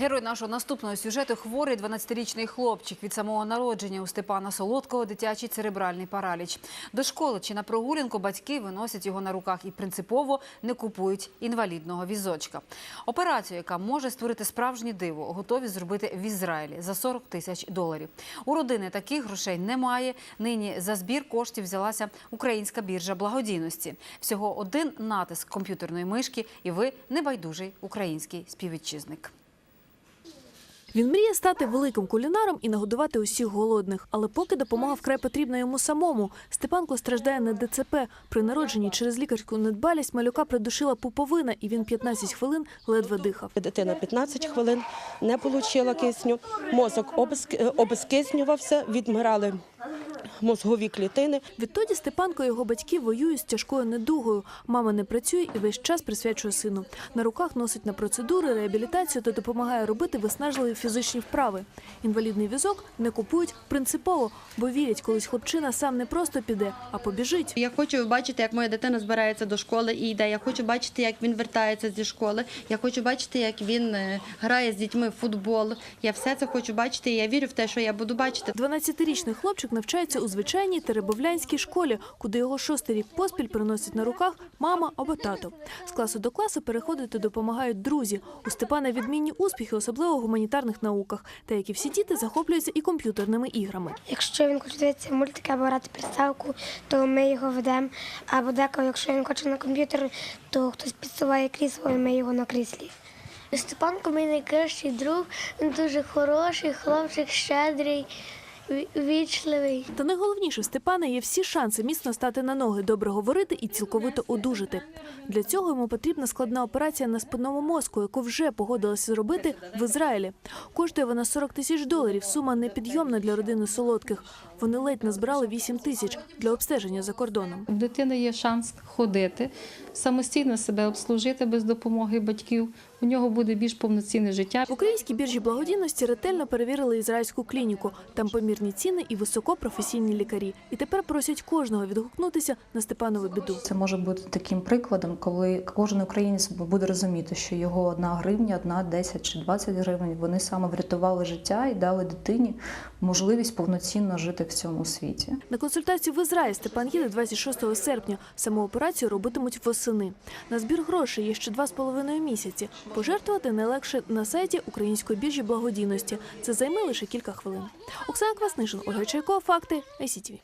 Герой нашого наступного сюжету хворий 12-річний хлопчик від самого народження у Степана Солодкого дитячий церебральний параліч. До школи чи на прогулянку батьки виносять його на руках і принципово не купують інвалідного візочка. Операцію, яка може створити справжнє диво, готові зробити в Ізраїлі за 40 тисяч доларів. У родини таких грошей немає. Нині за збір коштів взялася українська біржа благодійності. Всього один натиск комп'ютерної мишки, і ви небайдужий український співвітчизник. Він мріє стати великим кулінаром і нагодувати усіх голодних. Але поки допомога вкрай потрібна йому самому. Степанко страждає на ДЦП. При народженні через лікарську недбалість малюка придушила пуповина, і він 15 хвилин ледве дихав. Дитина 15 хвилин не отримала кисню, мозок обезки- обезкиснювався, відмирали мозгові клітини. Відтоді Степанко і його батьки воюють з тяжкою недугою. Мама не працює і весь час присвячує сину. На руках носить на процедури, реабілітацію та допомагає робити виснажливі фізичні вправи. Інвалідний візок не купують принципово, бо вірять, колись хлопчина сам не просто піде, а побіжить. Я хочу бачити, як моя дитина збирається до школи і йде. Я хочу бачити, як він вертається зі школи. Я хочу бачити, як він е, грає з дітьми в футбол. Я все це хочу бачити. і Я вірю в те, що я буду бачити. 12-річний хлопчик навчається у звичайній теребовлянській школі, куди його шостий рік поспіль приносять на руках мама або тато. З класу до класу переходити допомагають друзі. У Степана відмінні успіхи, особливо у гуманітарних науках. Та як і всі діти, захоплюються і комп'ютерними іграми. Якщо він хоче дивитися мультики або грати приставку, то ми його ведемо. Або деколи, якщо він хоче на комп'ютер, то хтось підсуває крісло, і ми його на кріслі. Степанко мій найкращий друг, він дуже хороший, хлопчик, щедрий, вічливий. Та найголовніше в Степана є всі шанси міцно стати на ноги, добре говорити і цілковито одужати. Для цього йому потрібна складна операція на спинному мозку, яку вже погодилися зробити в Ізраїлі. Коштує вона 40 тисяч доларів. Сума непідйомна для родини солодких. Вони ледь назбирали 8 тисяч для обстеження за кордоном. У дитини є шанс ходити, самостійно себе обслужити без допомоги батьків. У нього буде більш повноцінне життя. В українській біржі благодійності ретельно перевірили ізраїльську клініку. Там помірні ціни і високопрофесійні лікарі. І тепер просять кожного відгукнутися на Степанову біду. Це може бути таким прикладом, коли кожен українець буде розуміти, що його одна гривня, одна 10 чи 20 гривень, вони саме врятували життя і дали дитині можливість повноцінно жити в цьому світі. На консультацію в Ізраїль Степан їде 26 серпня. Саму операцію робитимуть восени. На збір грошей є ще два з половиною місяці. Пожертвувати найлегше на сайті Української біржі благодійності. Це займе лише кілька хвилин. Оксана Кваснишин, Ольга Чайко, факти ICTV.